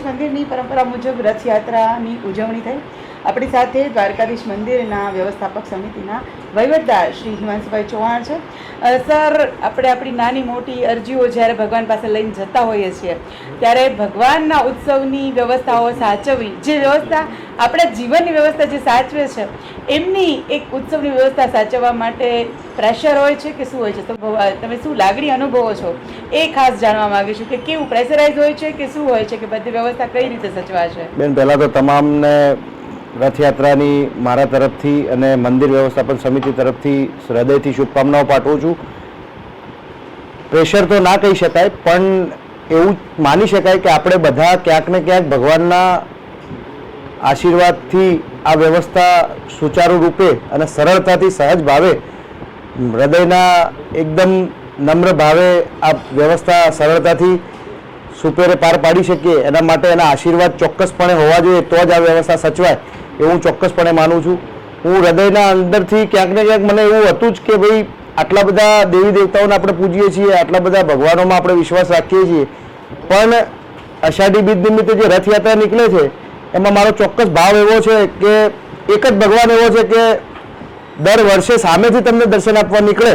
મંદિરની પરંપરા મુજબ રથયાત્રાની ઉજવણી થઈ. આપણી સાથે દ્વારકાધીશ મંદિરના વ્યવસ્થાપક સમિતિના વહીવટદાર શ્રી હિમાંશુભાઈ ચૌહાણ છે. સર, આપણે આપણી નાની મોટી અરજીઓ જ્યારે ભગવાન પાસે લઈને જતા હોઈએ છીએ, ત્યારે ભગવાનના ઉત્સવની વ્યવસ્થાઓ સાચવવી, જે વ્યવસ્થા આપણા જીવનની વ્યવસ્થા જે સાચવે છે, એમની એક ઉત્સવની વ્યવસ્થા સાચવવા માટે પ્રેશર હોય છે કે શું હોય છે? તો તમે શું લાગણી અનુભવો છો? એ ખાસ જાણવા માંગીશું કે કેવું પ્રેશરાઇઝ હોય છે કે શું હોય છે કે બધી વ્યવસ્થા કઈ રીતે સચવાશે? બેન, પહેલાં તો તમામને રથયાત્રાની મારા તરફથી અને મંદિર વ્યવસ્થાપન સમિતિ તરફથી હૃદયથી શુભકામનાઓ પાઠવું છું. પ્રેશર તો ના કહી શકાય, પણ એવું માની શકાય કે આપણે બધા ક્યાંક ને ક્યાંક ભગવાનના આશીર્વાદથી આ વ્યવસ્થા સુચારુ રૂપે અને સરળતાથી સહજ ભાવે હૃદયના એકદમ નમ્ર ભાવે આ વ્યવસ્થા સરળતાથી સુપેરે પાર પાડી શકીએ. એના માટે એના આશીર્વાદ ચોક્કસપણે હોવા જોઈએ, તો જ આ વ્યવસ્થા સચવાય. એવું ચોક્કસપણે માનું છું. હું હૃદયના અંદરથી ક્યાંક ને ક્યાંક મને એવું હતું જ કે ભાઈ, આટલા બધા દેવી દેવતાઓને આપણે પૂજીએ છીએ, આટલા બધા ભગવાનોમાં આપણે વિશ્વાસ રાખીએ છીએ. પણ અષાઢી બીજ નિમિત્તે જે રથયાત્રા નીકળે છે, એમાં મારો ચોક્કસ ભાવ એવો છે કે એક જ ભગવાન એવો છે કે દર વર્ષે સામેથી તમને દર્શન આપવા નીકળે.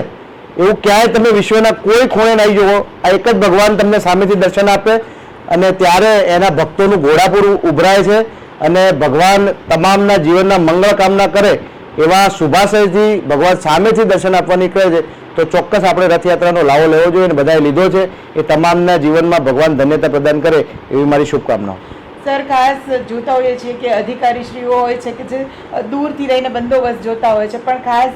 એવું ક્યાંય તમે વિશ્વના કોઈ ખૂણે નહીં જુઓ. આ એક જ ભગવાન તમને સામેથી દર્શન આપે અને ત્યારે એના ભક્તોનું ઘોડાપુર ઉભરાય છે. અને ભગવાન તમામના જીવનના મંગળ કામના કરે એવા શુભાશયથી ભગવાન સામેથી દર્શન આપવા નીકળે છે. તો ચોક્કસ આપણે રથયાત્રાનો લાવો લેવો જોઈએ અને બધાએ લીધો છે. એ તમામના જીવનમાં ભગવાન ધન્યતા પ્રદાન કરે એવી મારી શુભકામનાઓ. સર, ખાસ જોતા હોઈએ છીએ કે અધિકારીશ્રીઓ હોય છે કે જે દૂરથી રહીને બંદોબસ્ત જોતા હોય છે. પણ ખાસ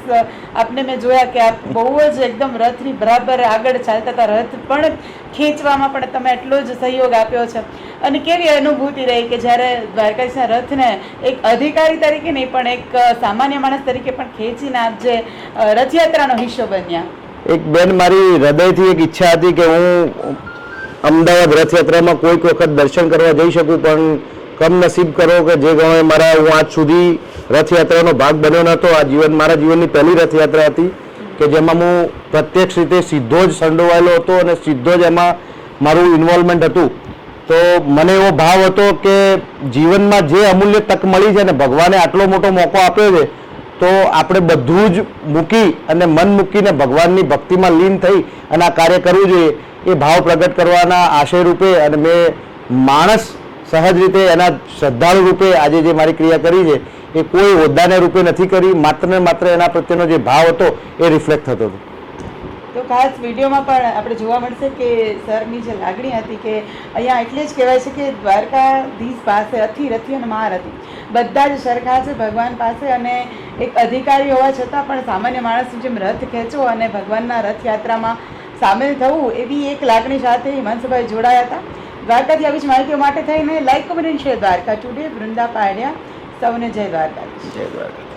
આપને મેં જોયા કે આપ બહુ જ એકદમ રથની બરાબર આગળ ચાલતા હતા. રથ પણ ખેંચવામાં પણ તમે એટલો જ સહયોગ આપ્યો છે. અને કેવી અનુભૂતિ રહી કે જ્યારે દ્વારકાધીશના રથને એક અધિકારી તરીકે નહીં, પણ એક સામાન્ય માણસ તરીકે પણ ખેંચીને આપ જે રથયાત્રાનો હિસ્સો બન્યા? એક બેન મારી હૃદયથી એક ઈચ્છા હતી કે હું અમદાવાદ રથયાત્રામાં કોઈક વખત દર્શન કરવા જઈ શકું, પણ કમનસીબ કરો કે જે ગમે મારા હું આજ સુધી રથયાત્રાનો ભાગ બન્યો નહોતો. આ જીવન મારા જીવનની પહેલી રથયાત્રા હતી કે જેમાં હું પ્રત્યક્ષ રીતે સીધો જ સંડોવાયેલો હતો અને સીધો જ એમાં મારું ઇન્વોલ્વમેન્ટ હતું. તો મને એવો ભાવ હતો કે જીવનમાં જે અમૂલ્ય તક મળી છે ને ભગવાને આટલો મોટો મોકો આપ્યો છે, તો આપણે બધું જ મૂકી અને મન મૂકીને ભગવાનની ભક્તિમાં લીન થઈ અને આ કાર્ય કરવું જોઈએ, એ ભાવ પ્રગટ કરવાના આશય રૂપે અને મેં માણસ સહજ રીતે એના શ્રદ્ધાળુ રૂપે આજે જે મારી ક્રિયા કરી છે, એ કોઈ હોદ્દાને રૂપે નથી કરી, માત્ર ને માત્ર એના પ્રત્યેનો જે ભાવ હતો, એ રિફ્લેક્ટ થતો હતો. તો ખાસ વિડીયોમાં પણ આપણે જોવા મળશે કે સરની જે લાગણી હતી કે અહીંયા એટલે જ કહેવાય છે કે દ્વારકાધીશ પાસે અથી રથી અને મહારથી. બધા જ સરખા છે ભગવાન પાસે અને એક અધિકારી હોવા છતાં પણ સામાન્ય માણસની જેમ રથ ખેંચો અને ભગવાનના રથયાત્રામાં સામેલ થવું એવી એક લાગણી સાથે હિમાંશુભાઈ જોડાયા હતા. દ્વારકાથી આવી જ માહિતીઓ માટે થઈને like comment share Dwarka today Vrinda પાડ્યા સૌને જય દ્વારકા જય દ્વારકા